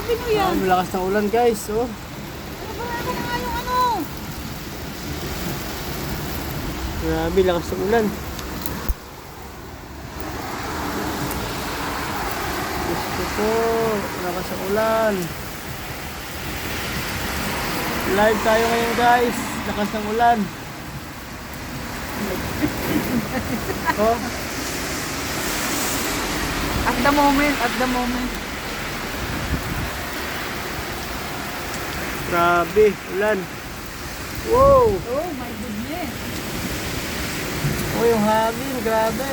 Tanggapin mo yan. Ang lakas ng ulan guys. Oh. Ba naman na nga yung ano? Grabe, lakas ng ulan. Gusto ko, lakas ng ulan. Live tayo ngayon guys. Lakas ng ulan. oh, At the moment, at the moment. Grabe, ulan. Wow! Oh my goodness. Oh, yung hangin, grabe.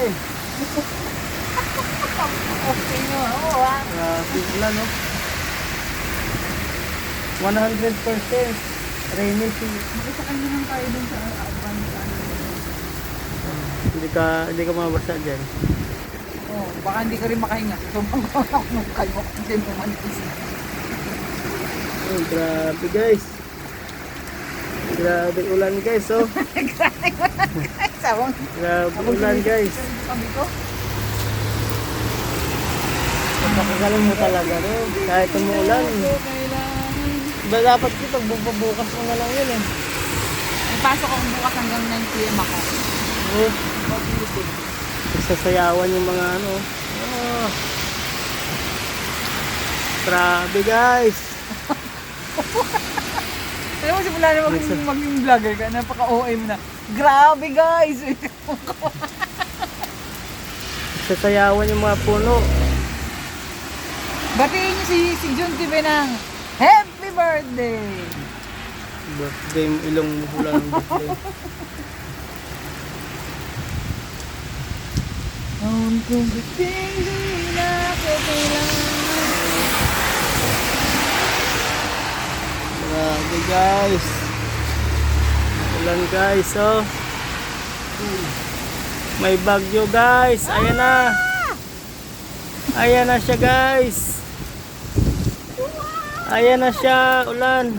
Okay no. Oo ah. Grabe, ulan oh. 100% rainy season. Makisakay na lang tayo dun sa advance. ano. Hindi ka, hindi ka mabasa dyan. Oh, baka hindi ka rin makahinga. Tumangkot ako ng kayo. Hindi mo manipis. Oh, grabe guys. Grabe ulan guys, oh. Grabe ulan guys. Sabi ko. Napakagaling mo talaga, no? Kahit umuulan. Ba, dapat dito, bukas mo na lang yun, eh. May pasok ako bukas hanggang 9pm ako. Oh, sasayawan yung mga ano. Oh. Grabe guys. Kaya mo simula na maging, maging vlogger ka, napaka-OA mo na. Grabe guys! Sasayawan yung mga puno. Batiin niyo si, si Jun TV ng Happy Birthday! Birthday mo ilong mo pula ng birthday. Noon kong hindi na ko Grabe guys. Ulan guys, oh. May bagyo guys. Ayan na. Ayan na siya guys. Ayan na siya, ulan.